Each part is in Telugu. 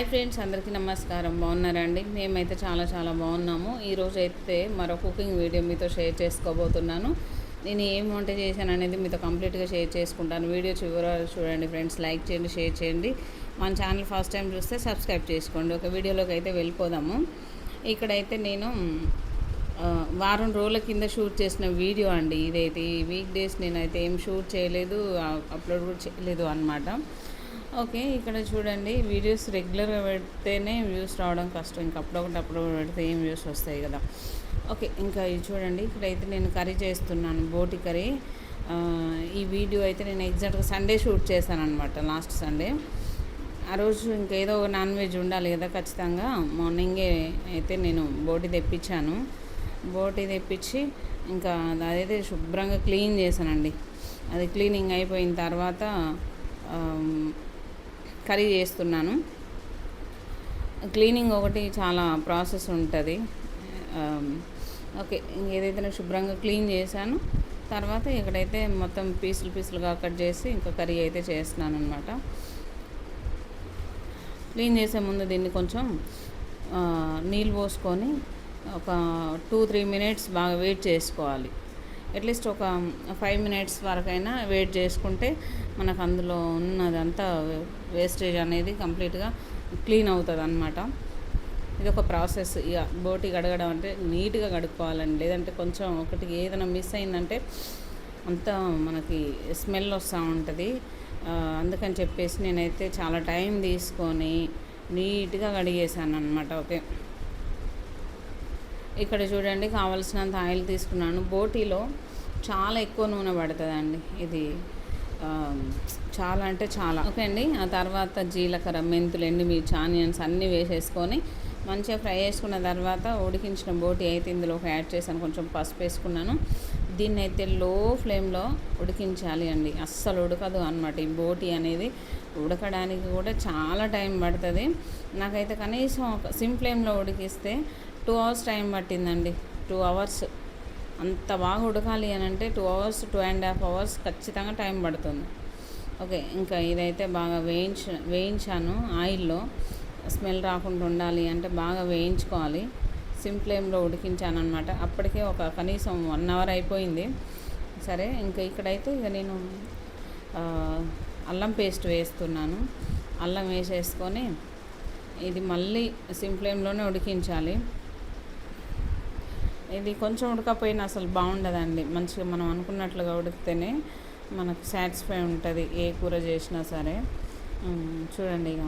హాయ్ ఫ్రెండ్స్ అందరికీ నమస్కారం. బాగున్నారండి? మేమైతే చాలా చాలా బాగున్నాము. ఈరోజు అయితే మరో కుకింగ్ వీడియో మీతో షేర్ చేసుకోబోతున్నాను. నేను ఏం వంట చేశాను అనేది మీతో కంప్లీట్గా షేర్ చేసుకుంటాను. వీడియో చివరి చూడండి ఫ్రెండ్స్. లైక్ చేయండి షేర్ చేయండి. మన ఛానల్ ఫస్ట్ టైం చూస్తే సబ్స్క్రైబ్ చేసుకోండి. ఒక వీడియోలోకి అయితే వెళ్ళిపోదాము. ఇక్కడైతే నేను వారం రోజుల కింద షూట్ చేసిన వీడియో అండి ఇదైతే. ఈ వీక్ డేస్ నేనైతే ఏం షూట్ చేయలేదు అప్లోడ్ కూడా చేయలేదు అనమాట ఓకే ఇక్కడ చూడండి. వీడియోస్ రెగ్యులర్గా పెడితేనే వ్యూస్ రావడం కష్టం. ఇంకా అప్పుడొకటి అప్పుడు పెడితే ఏం వ్యూస్ వస్తాయి కదా. ఓకే ఇంకా ఇది చూడండి. ఇక్కడైతే నేను కర్రీ చేస్తున్నాను బోటి కర్రీ. ఈ వీడియో అయితే నేను ఎగ్జాక్ట్గా సండే షూట్ చేశాను అనమాట లాస్ట్ సండే. ఆ రోజు ఇంకేదో ఒక నాన్ వెజ్ ఉండాలి కదా ఖచ్చితంగా. మార్నింగే అయితే నేను బోటి తెప్పించాను. బోటి తెప్పించి ఇంకా అదైతే శుభ్రంగా క్లీన్ చేశానండి. అది క్లీనింగ్ అయిపోయిన తర్వాత కర్రీ చేస్తున్నాను. క్లీనింగ్ ఒకటి చాలా ప్రాసెస్ ఉంటుంది. ఓకే ఏదైతే నేను శుభ్రంగా క్లీన్ చేశాను తర్వాత ఇక్కడైతే మొత్తం పీసులు పీసులుగా కట్ చేసి ఇంకా కర్రీ అయితే చేస్తున్నాను అనమాట క్లీన్ చేసే ముందు దీన్ని కొంచెం నీళ్ళు పోసుకొని ఒక టూ త్రీ మినిట్స్ బాగా వెయిట్ చేసుకోవాలి. అట్లీస్ట్ ఒక ఫైవ్ మినిట్స్ వరకైనా వెయిట్ చేసుకుంటే మనకు అందులో ఉన్నదంతా వేస్టేజ్ అనేది కంప్లీట్గా క్లీన్ అవుతుంది అనమాట ఇది ఒక ప్రాసెస్. ఇక బోటి కడగడం అంటే నీట్గా కడుక్కోవాలండి. లేదంటే కొంచెం ఒకటి ఏదైనా మిస్ అయిందంటే అంతా మనకి స్మెల్ వస్తూ ఉంటుంది. అందుకని చెప్పేసి నేనైతే చాలా టైం తీసుకొని నీట్గా కడిగేసాను అనమాట ఓకే. ఇక్కడ చూడండి కావలసినంత ఆయిల్ తీసుకున్నాను. బోటీలో చాలా ఎక్కువ నూనె పడుతుందండి. ఇది చాలా అంటే చాలా. ఓకే అండి ఆ తర్వాత జీలకర్ర మెంతులు ఎండుమిర్చి ఆనియన్స్ అన్నీ వేసేసుకొని మంచిగా ఫ్రై చేసుకున్న తర్వాత ఉడికించిన బోటి అయితే ఇందులోకి యాడ్ చేశాను. కొంచెం పసుపు వేసుకున్నాను. దీన్ని అయితే లో ఫ్లేమ్లో ఉడికించాలి అండి. అస్సలు ఉడకదు అనమాట ఈ బోటి అనేది ఉడకడానికి కూడా చాలా టైం పడుతుంది. నాకైతే కనీసం ఒక సిమ్ ఫ్లేమ్లో ఉడికిస్తే టూ అవర్స్ టైం పట్టిందండి. Two hours. అంత బాగా ఉడకాలి అని అంటే two hours two and half hours ఖచ్చితంగా టైం పడుతుంది. ఓకే ఇంకా ఇదైతే బాగా వేయించ వేయించాను ఆయిల్లో. స్మెల్ రాకుండా ఉండాలి అంటే బాగా వేయించుకోవాలి. సిమ్ ఫ్లేమ్లో ఉడికించాను అనమాట అప్పటికే ఒక కనీసం వన్ అవర్ అయిపోయింది. సరే ఇంకా ఇక్కడైతే ఇక నేను అల్లం పేస్ట్ వేస్తున్నాను. అల్లం వేసేసుకొని ఇది మళ్ళీ సిమ్ ఫ్లేమ్లోనే ఉడికించాలి. ఇది కొంచెం ఉడకపోయినా అసలు బాగుండదండి. మంచిగా మనం అనుకున్నట్లుగా ఉడికితేనే మనకు సాటిస్ఫై ఉంటుంది ఏ కూర చేసినా సరే. చూడండి ఇక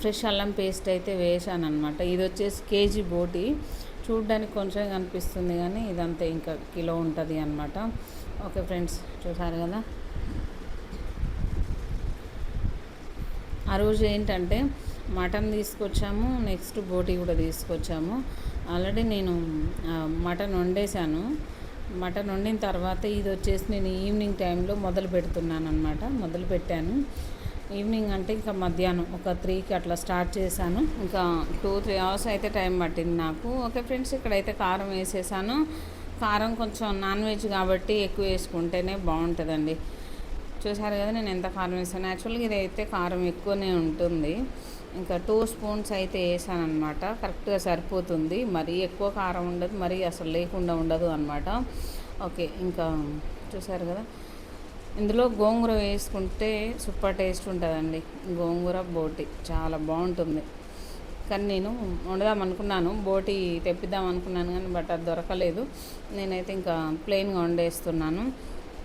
ఫ్రెష్ అల్లం పేస్ట్ అయితే వేసాను అనమాట ఇది వచ్చేసి కేజీ బోటి. చూడడానికి కొంచెం కనిపిస్తుంది కానీ ఇదంతా ఇంకా కిలో ఉంటుంది అనమాట ఓకే ఫ్రెండ్స్ చూసారు కదా? ఆ రోజు ఏంటంటే మటన్ తీసుకొచ్చాము నెక్స్ట్ బోటి కూడా తీసుకొచ్చాము. ఆల్రెడీ నేను మటన్ వండేసాను మటన్ వండిన తర్వాత ఇది వచ్చేసి నేను ఈవినింగ్ టైంలో మొదలు పెడుతున్నాను అనమాట మొదలు పెట్టాను. ఈవినింగ్ అంటే ఇంకా మధ్యాహ్నం ఒక త్రీకి అట్లా స్టార్ట్ చేశాను. ఇంకా టూ త్రీ అవర్స్ అయితే టైం పట్టింది నాకు. ఓకే ఫ్రెండ్స్ ఇక్కడైతే కారం వేసేసాను. కారం కొంచెం నాన్ వెజ్ కాబట్టి ఎక్కువ వేసుకుంటేనే బాగుంటుందండి. చూసారు కదా నేను ఎంత కారం వేసాను. యాక్చువల్గా ఇది అయితే కారం ఎక్కువనే ఉంటుంది. ఇంకా టూ స్పూన్స్ అయితే వేసాను అనమాట కరెక్ట్గా సరిపోతుంది. మరీ ఎక్కువ కారం ఉండదు మరీ అసలు లేకుండా ఉండదు అనమాట ఓకే ఇంకా చూసారు కదా. ఇందులో గోంగూర వేసుకుంటే సూపర్ టేస్ట్ ఉంటుందండి. గోంగూర బోటి చాలా బాగుంటుంది. కానీ నేను వండుదాం అనుకున్నాను. బోటి తెప్పిద్దాం అనుకున్నాను కానీ బట్ అది దొరకలేదు. నేనైతే ఇంకా ప్లెయిన్గా వండేస్తున్నాను.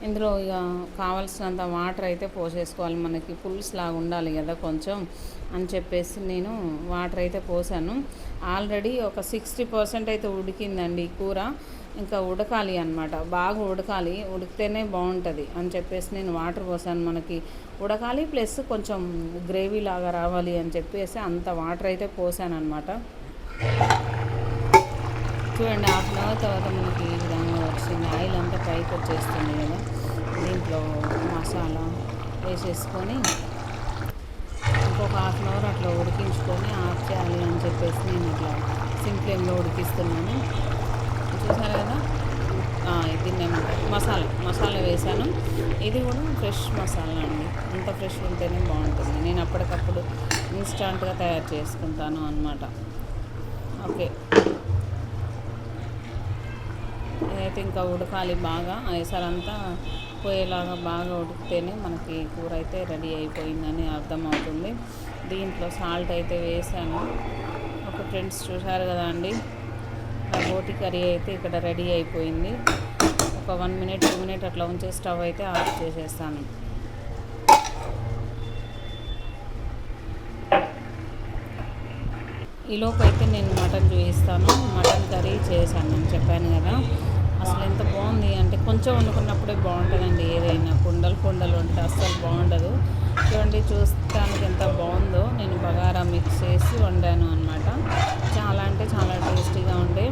ఇందులో ఇక కావాల్సినంత వాటర్ అయితే పోసేసుకోవాలి. మనకి పులుసు లాగా ఉండాలి కదా కొంచెం అని చెప్పేసి నేను వాటర్ అయితే పోసాను. ఆల్రెడీ ఒక సిక్స్టీ పర్సెంట్ అయితే ఉడికిందండి కూర. ఇంకా ఉడకాలి అన్నమాట. బాగా ఉడకాలి. ఉడికితేనే బాగుంటుంది అని చెప్పేసి నేను వాటర్ పోసాను. మనకి ఉడకాలి ప్లస్ కొంచెం గ్రేవీ లాగా రావాలి అని చెప్పేసి అంత వాటర్ అయితే పోసాను అనమాట చూడండి హాఫ్ అన్ అవర్ తర్వాత మనకి ఈ విధంగా వచ్చింది. ఆయిల్ అంతా పైకి వచ్చేస్తుంది కదా. దీంట్లో మసాలా వేసేసుకొని ఇంకొక హాఫ్ అన్ అవర్ అట్లా ఉడికించుకొని ఆఫ్ చేయాలి అని చెప్పేసి నేను ఇట్లా సిమ్ ఫ్లేమ్లో ఉడికిస్తున్నాను. చూసారు కదా? ఇది నేను మసాలా మసాలా వేసాను ఇది కూడా ఫ్రెష్ మసాలా అండి. ఇంత ఫ్రెష్ ఉంటేనే బాగుంటుంది. నేను అప్పటికప్పుడు ఇన్స్టాంట్గా తయారు చేసుకుంటాను అనమాట ఓకే. అయితే ఇంకా ఉడకాలి బాగా. ఎసరంతా పోయేలాగా బాగా ఉడికితేనే మనకి కూర అయితే రెడీ అయిపోయిందని అర్థమవుతుంది. దీంట్లో సాల్ట్ అయితే వేసాను. ఒక ఫ్రెండ్స్ చూశారు కదా అండి బోటి కర్రీ అయితే ఇక్కడ రెడీ అయిపోయింది. ఒక వన్ మినిట్ టూ మినిట్ అట్లా ఉంచే స్టవ్ అయితే ఆఫ్ చేసేస్తాను. ఈలోపు అయితే నేను మటన్ చూపిస్తాను. మటన్ కర్రీ చేశాను నేను చెప్పాను కదా. అసలు ఎంత బాగుంది అంటే కొంచెం వండుకున్నప్పుడే బాగుంటుందండి ఏదైనా కుండలు కుండలు ఉంటే అస్సలు బాగుండదు. చూడండి చూస్తానికి ఎంత బాగుందో. నేను బగారా మిక్స్ చేసి వండాను అనమాట చాలా అంటే చాలా టేస్టీగా ఉండే.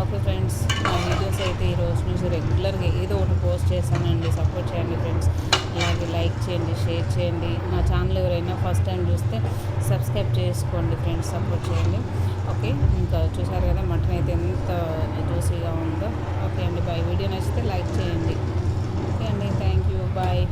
ఓకే ఫ్రెండ్స్ నా వీడియోస్ అయితే ఈ రోజు నుంచి రెగ్యులర్గా ఏదో ఒకటి పోస్ట్ చేశానండి. సపోర్ట్ చేయండి ఫ్రెండ్స్. అలాగే లైక్ చేయండి షేర్ చేయండి. ఛానల్ ఎవరైనా ఫస్ట్ టైం చూస్తే సబ్స్క్రైబ్ చేసుకోండి ఫ్రెండ్స్ సపోర్ట్ చేయండి. ఓకే ఇంకా చూసారు కదా మటన్ అయితే ఎంత జ్యూసీగా ఉందో. ఓకే అండి బాయ్. వీడియో నచ్చితే లైక్ చేయండి. ఓకే అండి థ్యాంక్ యూ బాయ్.